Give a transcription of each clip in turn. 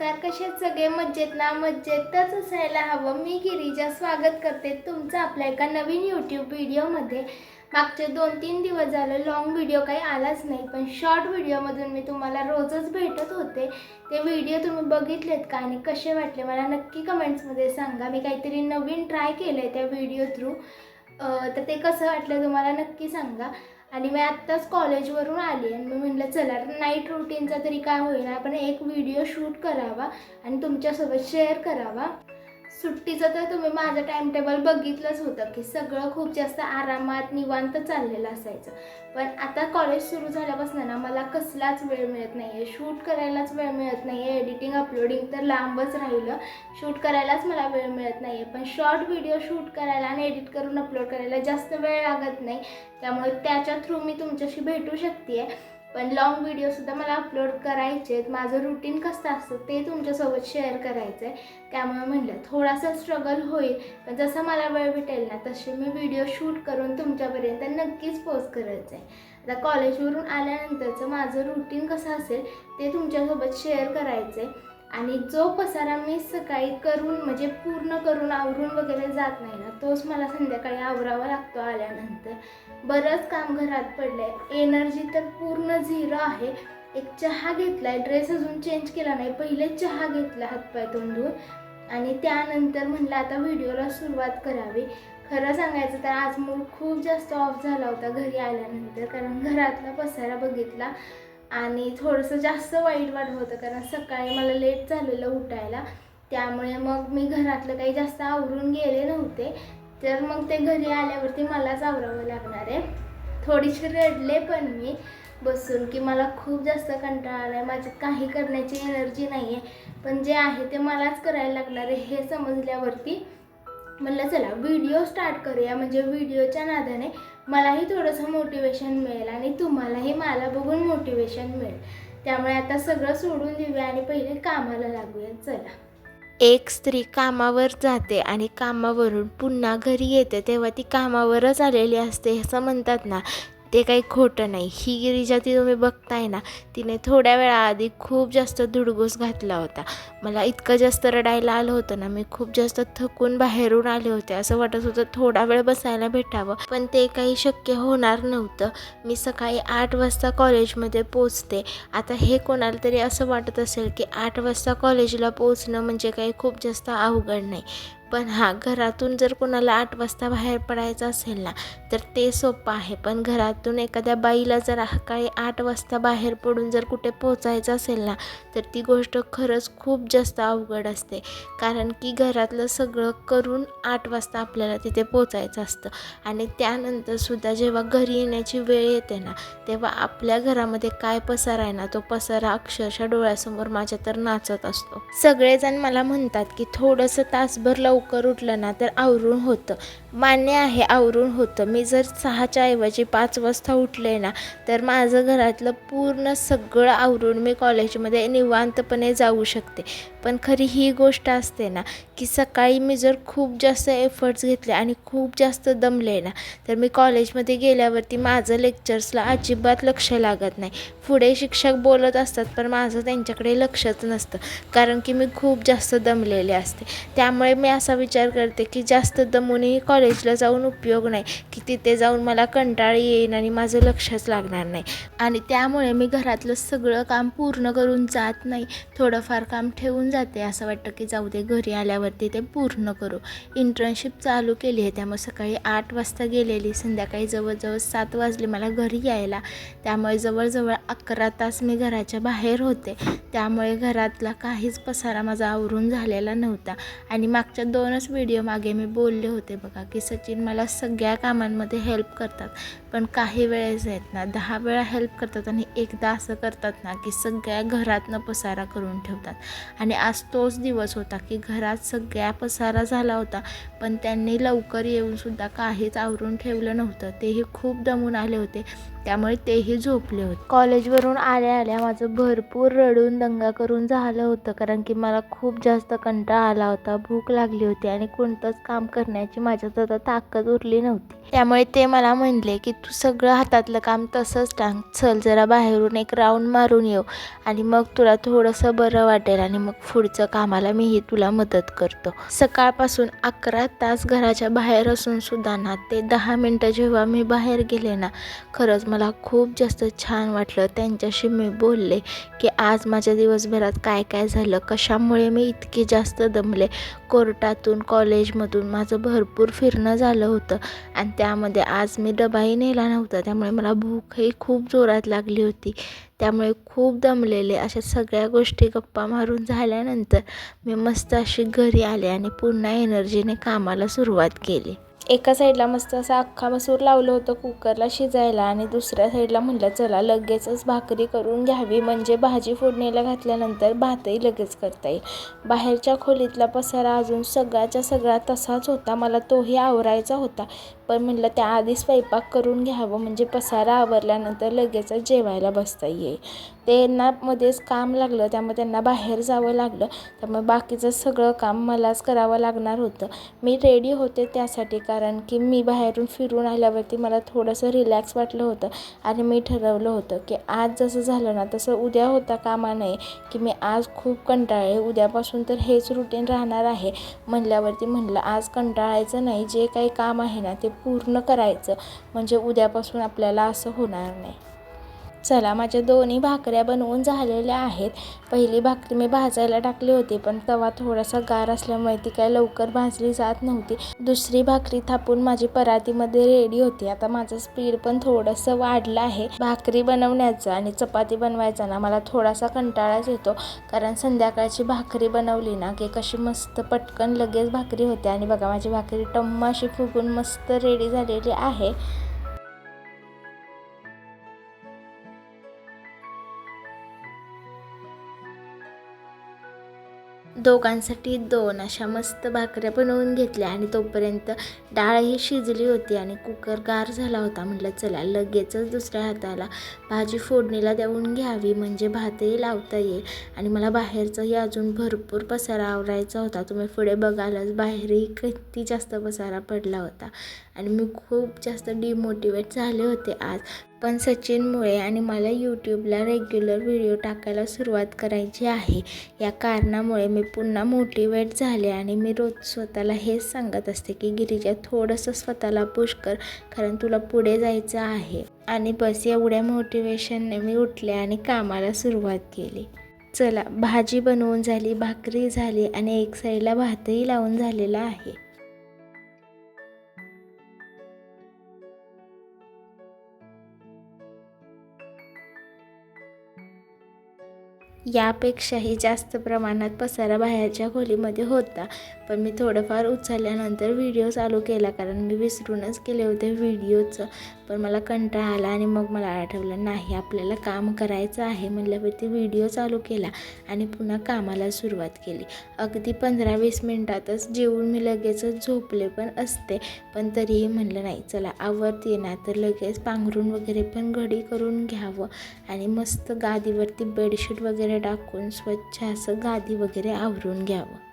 नमस्कार कसे आहेत सगळे? मज्जेत ना? मज्जेतच असायला हवं. मी गिरीजा स्वागत करते तुमचं आपल्या एका नवीन यूट्यूब व्हिडिओमध्ये. मागचे दोन तीन दिवस झालं लॉंग व्हिडिओ काही आलाच नाही पण शॉर्ट व्हिडिओमधून मी तुम्हाला रोजच भेटत होते. ते व्हिडिओ तुम्ही बघितलेत का आणि कसे वाटले मला नक्की कमेंट्समध्ये सांगा. मी काहीतरी नवीन ट्राय केलं आहे त्या व्हिडिओ थ्रू तर ते कसं वाटलं तुम्हाला नक्की सांगा. आणि मी आत्ताच कॉलेजवरून आली आणि मी म्हटलं चला नाईट रुटीनचा तरी काय होईना. आपण एक व्हिडिओ शूट करावा आणि तुमच्यासोबत शेअर करावा. सुट्टीचं तर तुम्ही माझं टाइम टेबल बघितलंच होतं की सगळं खूप जास्त आरामात निवांत चाललेलं असायचं. पण आता कॉलेज सुरू झाल्यापासून ना मला कसलाच वेळ मिळत नाही आहे शूट करायलाच वेळ मिळत नाही आहे एडिटिंग अपलोडिंग तर लांबच राहिलं. शूट करायलाच मला वेळ मिळत नाही आहे पण शॉर्ट व्हिडिओ शूट करायला आणि एडिट करून अपलोड करायला जास्त वेळ लागत नाही. त्यामुळे त्याच्या थ्रू मी तुमच्याशी भेटू शकते आहे पण लॉंग व्हिडिओसुद्धा मला अपलोड करायचे आहेत. माझं रुटीन कसं असतं ते तुमच्यासोबत शेअर करायचं आहे त्यामुळे म्हणलं थोडासा स्ट्रगल होईल पण जसं मला वेळ भेटेल ना तसे मी व्हिडिओ शूट करून तुमच्यापर्यंत नक्कीच पोस्ट करायचं आहे आता कॉलेजवरून आल्यानंतरचं माझं रुटीन कसं असेल ते तुमच्यासोबत शेअर करायचं आहे आणि जो पसारा मी सकाळी करून म्हणजे पूर्ण करून आवरून वगैरे जात नाही ना तोच मला संध्याकाळी आवरावा लागतो आल्यानंतर. बरंच काम घरात पडलं आहे एनर्जी तर पूर्ण झिरो आहे. एक चहा घेतला आहे ड्रेस अजून चेंज केला नाही. पहिले चहा घेतला हातपाय तोंडून. आणि त्यानंतर म्हणलं आता व्हिडिओला सुरुवात करावी. खरं सांगायचं तर आज मूड खूप जास्त ऑफ झाला होता घरी आल्यानंतर. कारण घरातला पसारा बघितला. आणि थोडंसं जास्त वाईट वाटलं होतं. कारण सकाळी मला लेट झालेलं उठायला. त्यामुळे मग मी घरातलं काही जास्त आवरून गेले नव्हते. तर मग ते घरी आल्यावरती मलाच आवरावं लागणार आहे. थोडीशी रडले पण मी बसून की मला खूप जास्त कंटाळा आला आहे माझी काही करण्याची एनर्जी नाही आहे पण जे आहे ते मलाच करायला लागणार आहे हे समजल्यावरती म्हणलं चला व्हिडिओ स्टार्ट करूया. म्हणजे व्हिडिओच्या नादाने मलाही थोडंसं मोटिवेशन मिळेल आणि तुम्हालाही मला बघून मोटिवेशन मिळेल. त्यामुळे आता सगळं सोडून देऊया आणि पहिले कामाला लागूया चला. एक स्त्री कामावर जाते आणि कामावरून पुन्हा घरी येते तेव्हा ती कामावरच आलेली असते असं म्हणतात ना. ते काही खोटं नाही. ही गिरिजा ती तुम्ही बघताय ना तिने थोड्या वेळाआधी खूप जास्त धुडगूस घातला होता. मला इतकं जास्त रडायला आलं होतं ना मी खूप जास्त थकून बाहेरून आले होते. असं वाटत होतं थोडा वेळ बसायला भेटावं पण ते काही शक्य होणार नव्हतं. मी सकाळी आठ वाजता कॉलेजमध्ये पोचते. आता हे कोणाला तरी असं वाटत असेल की आठ वाजता कॉलेजला पोचणं म्हणजे काही खूप जास्त अवघड नाही. पण हां घरातून जर कोणाला आठ वाजता बाहेर पडायचं असेल ना तर ते सोपं आहे. पण घरातून एखाद्या बाईला जर सकाळी आठ वाजता बाहेर पडून जर कुठे पोचायचं असेल ना तर ती गोष्ट खरंच खूप जास्त अवघड असते. कारण की घरातलं सगळं करून आठ वाजता आपल्याला तिथे पोचायचं असतं. आणि त्यानंतरसुद्धा जेव्हा घरी येण्याची वेळ येते ना तेव्हा आपल्या घरामध्ये काय पसारा आहे ना तो पसारा अक्षरशः डोळ्यासमोर माझ्या तर नाचत असतो. सगळेजण मला म्हणतात की थोडंसं तासभर लवकर उठलं ना तर आवरून होतं. मान्य आहे आवरून होतं. मी जर सहाच्या ऐवजी पाच वाजता उठले ना तर माझं घरातलं पूर्ण सगळं आवरून मी कॉलेजमध्ये निवांतपणे जाऊ शकते. पण खरी ही गोष्ट असते ना की सकाळी मी जर खूप जास्त एफर्ट्स घेतले आणि खूप जास्त दमले ना तर मी कॉलेजमध्ये गेल्यावरती माझं लेक्चर्सला अजिबात लक्ष लागत नाही. पुढे शिक्षक बोलत असतात पण माझं त्यांच्याकडे लक्षच नसतं कारण की मी खूप जास्त दमलेले असते. त्यामुळे मी असा विचार करते की जास्त दमूनही कॉ कॉलेजला जाऊन उपयोग नाही. की तिथे जाऊन मला कंटाळी येईन आणि माझं लक्षच लागणार नाही. आणि त्यामुळे मी घरातलं सगळं काम पूर्ण करून जात नाही. थोडंफार काम ठेवून जाते. असं वाटतं की जाऊ दे घरी आल्यावरती ते पूर्ण करू. इंटर्नशिप चालू केली आहे. त्यामुळे सकाळी आठ वाजता गेलेली. संध्याकाळी जवळजवळ सात वाजले मला घरी यायला. त्यामुळे जवळजवळ अकरा तास मी घराच्या बाहेर होते. त्यामुळे घरातला काहीच पसारा माझा आवरून झालेला नव्हता. आणि मागच्या दोनच व्हिडिओ मागे मी बोलले होते बघा की सचिन मला सगळ्या कामांमध्ये हेल्प करतात. पण काही वेळेस आहेत ना दहा वेळा हेल्प करतात आणि एकदा असं करतात ना की सगळ्या घरातनं पसारा करून ठेवतात. आणि आज तोच दिवस होता की घरात सगळ्या पसारा झाला होता पण त्यांनी लवकर येऊनसुद्धा काहीच आवरून ठेवलं नव्हतं. तेही खूप दमून आले होते. त्यामुळे तेही झोपले होते. कॉलेजवरून आल्या आल्या माझं भरपूर रडून दंगा करून झालं होतं कारण की मला खूप जास्त कंटाळा आला होता भूक लागली होती आणि कोणतंच काम करण्याची माझ्यात आता ताकद उरली नव्हती. त्यामुळे ते मला म्हणले की तू सगळं हातातलं काम तसंच टांग. चल जरा बाहेरून एक राऊंड मारून येऊ आणि मग तुला थोडंसं बरं वाटेल आणि मग पुढचं कामाला मीही तुला मदत करतो. सकाळपासून अकरा तास घराच्या बाहेर असून सुद्धा ना ते दहा मिनटं जेव्हा मी बाहेर गेले ना खरंच मला खूप जास्त छान वाटलं. त्यांच्याशी मी बोलले की आज माझ्या दिवसभरात काय काय झालं? कशामुळे मी इतकी जास्त दमले? कोर्टातून कॉलेजमधून माझं भरपूर फिरणं झालं होतं आणि त्यामध्ये आज मी डबाही नेला नव्हता. त्यामुळे मला भूकही खूप जोरात लागली होती. त्यामुळे खूप दमलेले अशा सगळ्या गोष्टी गप्पा मारून झाल्यानंतर मी मस्त अशी घरी आले आणि पुन्हा एनर्जीने कामाला सुरुवात केली. एका साईडला मस्त असा अख्खा मसूर लावलं होतं कुकरला शिजायला आणि दुसऱ्या साईडला म्हटलं चला लगेचच भाकरी करून घ्यावी. म्हणजे भाजी फोडणीला घातल्यानंतर भातही लगेच करता येईल. बाहेरच्या खोलीतला पसारा अजून सगळ्याच्या सगळा तसाच होता. मला तोही आवरायचा होता. पण म्हटलं त्याआधी स्वयंपाक करून घ्यावं म्हणजे पसारा आवरल्यानंतर लगेचच जेवायला बसता येईल. त्यांना मध्येच काम लागलं त्यामुळे त्यांना बाहेर जावं लागलं. त्यामुळे बाकीचं सगळं काम मलाच करावं लागणार होतं. मी रेडी होते त्यासाठी कारण की मी बाहेरून फिरून आल्यावरती मला थोडंसं रिलॅक्स वाटलं होतं आणि मी ठरवलं होतं की आज जसं झालं ना तसं उद्या होता कामा नये की मी आज खूप कंटाळले उद्यापासून तर हेच रुटीन राहणार आहे. म्हणल्यावरती म्हणलं आज कंटाळायचं नाही. जे काही काम आहे ना ते पूर्ण करायचं. म्हणजे उद्यापासून आपल्याला असं होणार नाही. चला माझ्या दोन्ही भाकऱ्या बनवून झालेल्या आहेत. पहिली भाकरी मी भाजायला टाकली होती पण तवा थोडासा गार असल्यामुळे ती काय लवकर भाजली जात नव्हती. दुसरी भाकरी थापून माझी परातीमध्ये रेडी होती. आता माझं स्पीड पण थोडंसं वाढलं आहे. भाकरी बनवण्याचं आणि चपाती बनवायचा ना मला थोडासा कंटाळाच येतो. कारण संध्याकाळची भाकरी बनवली ना की कशी मस्त पटकन लगेच भाकरी होते. आणि बघा माझी भाकरी टम्म अशी फुगून मस्त रेडी झालेली आहे. दोघांसाठी दोन अशा मस्त भाकऱ्या बनवून घेतल्या आणि तोपर्यंत डाळही शिजली होती आणि कुकर गार झाला होता. म्हटलं चला लगेचच दुसऱ्या हाताला भाजी फोडणीला देऊन घ्यावी. म्हणजे भातही लावता येईल आणि मला बाहेरचाही अजून भरपूर पसारा आवरायचा होता. तुम्ही पुढे बघालच बाहेरही किती जास्त पसारा पडला होता. आणि मी खूप जास्त डिमोटिवेट झाले होते आज. पण सचिनमुळे आणि मला यूट्यूबला रेग्युलर व्हिडिओ टाकायला सुरुवात करायची आहे. या कारणामुळे मी पुन्हा मोटिवेट झाले आणि मी रोज स्वतःला हेच सांगत असते की गिरीजा थोडंसं स्वतःला पुश कर कारण तुला पुढे जायचं आहे. आणि बस एवढ्या मोटिवेशनने मी उठले आणि कामाला सुरुवात केली. चला भाजी बनवून झाली भाकरी झाली आणि एक साईडला भातही लावून झालेला आहे. यापेक्षाही जास्त प्रमाणात पसारा बाहेरच्या खोलीमध्ये होता. पण मी थोडंफार उचलल्यानंतर व्हिडिओ चालू केला कारण मी विसरूनच केले होते व्हिडिओचं. पण मला कंटाळा आला आणि मग मला आठवलं नाही आपल्याला काम करायचं आहे म्हणल्यावरती व्हिडिओ चालू केला आणि पुन्हा कामाला सुरुवात केली. अगदी पंधरा वीस मिनटातच जेवून मी लगेचच झोपले पण असते पण तरीही म्हणलं नाही चला आवरते ना तर लगेच पांघरून वगैरे पण घडी करून घ्यावं आणि मस्त गादीवरती बेडशीट वगैरे टाकून स्वच्छ असं गादी वगैरे आवरून घ्यावं.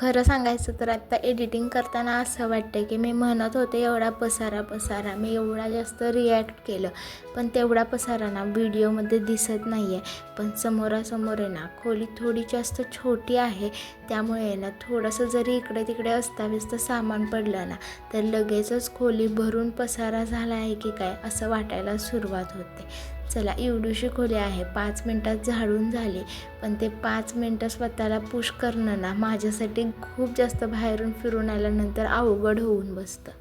खरं सांगायचं तर आत्ता एडिटिंग करताना असं वाटतं की मी म्हणत होते एवढा पसारा पसारा. मी एवढा जास्त रिॲक्ट केलं पण तेवढा पसारा ना व्हिडिओमध्ये दिसत नाही आहे पण समोरासमोर आहे ना खोली थोडी जास्त छोटी आहे. त्यामुळे ना थोडंसं जरी इकडे तिकडे अस्ताव्यस्त सामान पडलं ना तर लगेचच खोली भरून पसारा झाला आहे की काय असं वाटायला सुरुवात होते. चला एवढीशी खोली आहे. पाच मिनटात झाडून झाली. पण ते पाच मिनटं स्वतःला पुश करणं ना माझ्यासाठी खूप जास्त बाहेरून फिरून आल्यानंतर अवघड होऊन बसतं.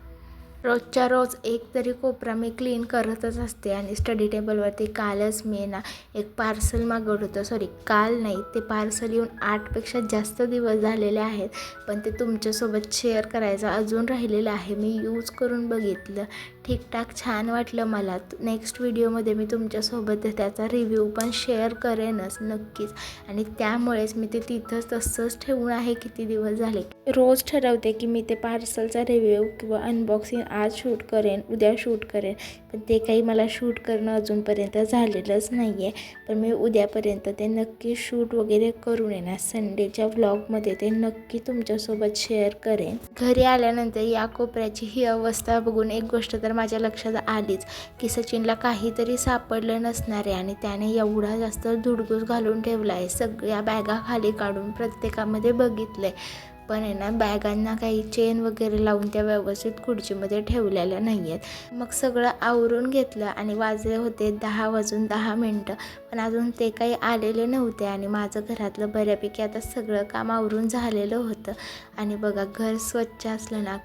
रोजच्या रोज एक तरी कोपरा मी क्लीन करतच असते आणि स्टडी टेबलवरती कालच मी ना एक पार्सल मागवलं होतं. सॉरी काल नाही ते पार्सल येऊन आठपेक्षा जास्त दिवस झालेले आहेत. पण ते तुमच्यासोबत शेअर करायचं अजून राहिलेलं आहे. मी यूज करून बघितलं. ठीकठाक छान वाटलं मला. नेक्स्ट व्हिडिओमध्ये मी तुमच्यासोबत त्याचा रिव्ह्यू पण शेअर करेनच नक्कीच. आणि त्यामुळेच मी ते तिथंच तसंच ठेवून आहे किती दिवस झाले. रोज ठरवते की मी ते पार्सलचा रिव्ह्यू किंवा अनबॉक्सिंग आज शूट करेन उद्या शूट करेन. पण ते काही मला शूट करणं अजूनपर्यंत झालेलंच नाही आहे पण मी उद्यापर्यंत ते नक्की शूट वगैरे करून येणार. संडेच्या व्लॉगमध्ये ते नक्की तुमच्यासोबत शेअर करेन. घरी आल्यानंतर या कोपऱ्याची ही अवस्था बघून एक गोष्ट तर माझ्या लक्षात आलीच की सचिनला काहीतरी सापडलं नसणार आहे आणि त्याने एवढा जास्त धुडगूस घालून ठेवला आहे. सगळ्या बॅगा खाली काढून प्रत्येकामध्ये बघितलं आहे पण आहे ना बॅगांना काही चेन वगैरे लावून त्या व्यवस्थित खुर्चीमध्ये ठेवलेल्या नाही आहेत मग सगळं आवरून घेतलं आणि वाजले होते दहा वाजून दहा मिनटं. पण अजून ते काही आलेले नव्हते आणि माझं घरातलं बऱ्यापैकी आता सगळं काम आवरून झालेलं होतं. आणि बघा घर स्वच्छ असलं ना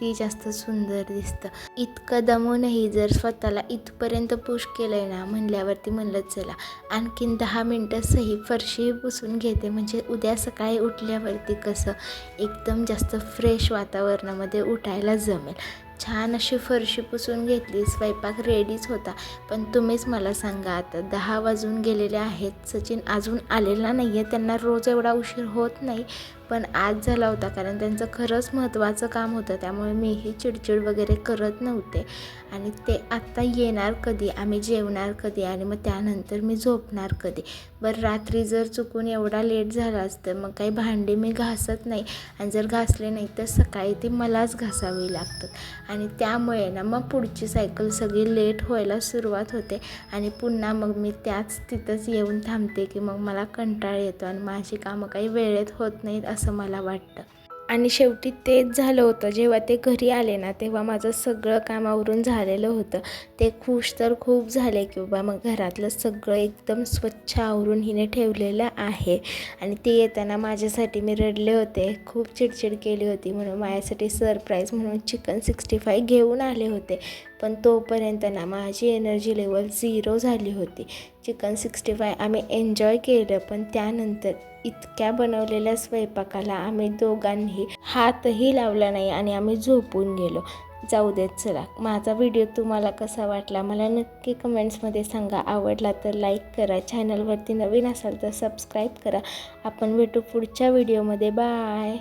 ते जास्त सुंदर दिसतं. इतकं दमूनही जर स्वतःला इथपर्यंत पुश केलं आहे ना म्हणल्यावरती म्हणलं चला आणखीन दहा मिनटं सही फरशी पुसून घेते. म्हणजे उद्या सकाळी उठल्यावरती कसं एकदम जास्त फ्रेश वातावरणामध्ये उठायला जमेल. छान अशी फरशी पुसून घेतली स्वयंपाक रेडीच होता. पण तुम्हीच मला सांगा आता दहा वाजून गेलेले आहेत. सचिन अजून आलेला नाही आहे त्यांना रोज एवढा उशीर होत नाही. पण आज झाला होता कारण त्यांचं खरंच महत्त्वाचं काम होतं. त्यामुळे मीही चिडचिड वगैरे करत नव्हते. आणि ते आत्ता येणार कधी? आम्ही जेवणार कधी? आणि मग त्यानंतर मी झोपणार कधी? बरं रात्री जर चुकून एवढा लेट झाला असतं मग काही भांडी मी घासत नाही. आणि जर घासले नाही तर सकाळी ती मलाच घासावी लागतात. आणि त्यामुळे ना मग पुढची सायकल सगळी लेट व्हायला सुरुवात होते. आणि पुन्हा मग मी त्याच तिथंच येऊन थांबते की मग मला कंटाळ येतो. आणि माझी कामं काही वेळेत होत नाहीत असं मला वाटतं. आणि शेवटी तेच झालं होतं. जेव्हा ते घरी आले ना तेव्हा माझं सगळं कामावरून झालेलं होतं. ते खुश तर खूप झाले की बाबा मग घरातलं सगळं एकदम स्वच्छ आवरून हिने ठेवलेलं आहे. आणि ते येताना माझ्यासाठी मी रडले होते. खूप चिडचिड केली होती म्हणून माझ्यासाठी सरप्राईज म्हणून चिकन सिक्स्टी फाय घेऊन आले होते. पण तोपर्यंत ना माझी एनर्जी लेवल झिरो झाली होती. चिकन सिक्स्टी फाय आम्ही एन्जॉय केलं पण त्यानंतर इतक्या बनवलेल्या स्वयंपाकाला आम्ही दोघांनी हातही लावला नाही आणि आम्ही झोपून गेलो. जाऊ देत चला. माझा व्हिडिओ तुम्हाला कसा वाटला मला नक्की कमेंट्समध्ये सांगा. आवडला तर लाईक करा. चॅनलवरती नवीन असाल तर सबस्क्राईब करा. आपण भेटू पुढच्या व्हिडिओमध्ये बाय